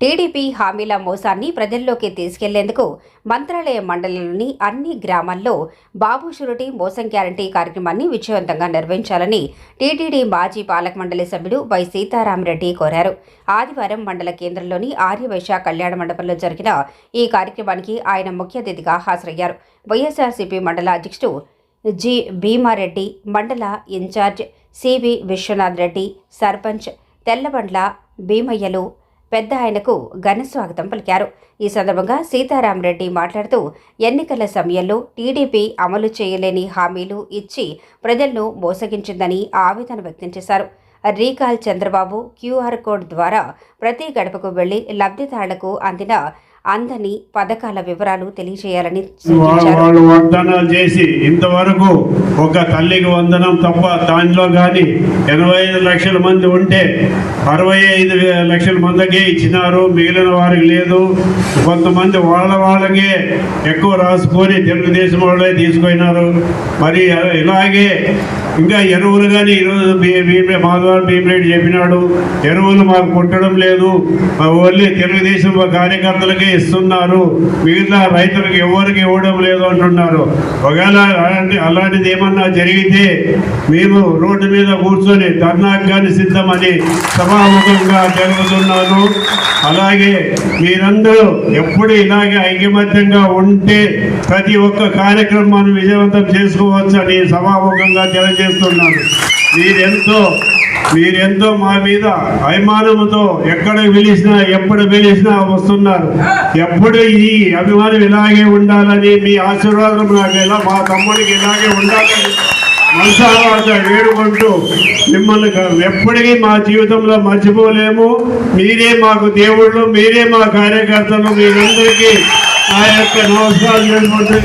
TDP హామీల మోసాన్ని ప్రజల్లోకి తీసుకెళ్ళేందుకు మంత్రాలయ మండలంలోని అన్ని గ్రామాల్లో బాబు షురిటీ మోసం గ్యారంటీ కార్యక్రమాన్ని విజయవంతంగా నిర్వహించాలని టీటీడీ మాజీ పాలక మండలి సభ్యుడు వై సీతారామరెడ్డి కోరారు. ఆదివారం మండల కేంద్రంలోని ఆర్యవైశ్య కళ్యాణ మండపంలో జరిగిన ఈ కార్యక్రమానికి ఆయన ముఖ్య అతిథిగా హాజరయ్యారు. వైఎస్ఆర్సీపీ మండల అధ్యక్షుడు జి భీమారెడ్డి మండల incharge C V Vishwanath Reddy sarpanch Tellabandla భీమయ్యలు పెద్ద ఆయనకు ఘన స్వాగతం పలికారు. ఈ సందర్భంగా సీతారామరెడ్డి మాట్లాడుతూ ఎన్నికల సమయంలో టీడీపీ అమలు చేయలేని హామీలు ఇచ్చి ప్రజలను మోసగించిందని ఆవేదన వ్యక్తం చేశారు. రీకాల్ చంద్రబాబు క్యూఆర్ కోడ్ ద్వారా ప్రతి గడపకు వెళ్ళి లబ్ధిదారులకు అందిన అందని పథకాల వివరాలు తెలియజేయాలని వాళ్ళు వాగ్దానాలు చేసి ఇంతవరకు ఒక తల్లికి వందనం తప్ప దానిలో కానీ ఎనభై ఐదు లక్షల మంది ఉంటే అరవై ఐదు లక్షల మందికే ఇచ్చినారు మిగిలిన వారికి లేదు. కొంతమంది వాళ్ళ వాళ్ళకే ఎక్కువ రాసుకొని తెలుగుదేశం వాళ్ళే తీసుకున్నారు మరి ఇలాగే ఇంకా ఎరువులు కానీ ఈరోజు భీమే మాధవరావు భీమిరెడ్డి చెప్పినాడు ఎరువులు మాకు పుట్టడం లేదు. ఓన్లీ తెలుగుదేశం కార్యకర్తలకే ఇస్తున్నారు. మిగిలిన రైతులకు ఎవరికి ఇవ్వడం లేదు అంటున్నారు. ఒకవేళ అలాంటి అలాంటిది ఏమన్నా జరిగితే మేము రోడ్డు మీద కూర్చొని ధర్నాకు కానీ సిద్ధమని సభాముఖంగా జరుగుతున్నాను. అలాగే మీరందరూ ఎప్పుడు ఇలాగే ఐకమత్యంగా ఉంటే ప్రతి ఒక్క కార్యక్రమాన్ని విజయవంతం చేసుకోవచ్చు అని సభాముఖంగా తెలియజేస్తున్నాను. మీరెంతో మీరెంతో మా మీద అభిమానంతో ఎక్కడ పిలిచినా ఎప్పుడు పిలిచినా వస్తున్నారు. ఎప్పుడు ఈ అభిమానం ఇలాగే ఉండాలని మీ ఆశీర్వాదం నాకు ఎలా మా తమ్ముడికి ఇలాగే ఉండాలని మనసావాత వేడుకుంటూ మిమ్మల్ని ఎప్పటికీ మా జీవితంలో మర్చిపోలేము. మీరే మాకు దేవుళ్ళు మీరే మా కార్యకర్తలు మీరందరికీ నా యొక్క నమస్కారం చేసుకుంటే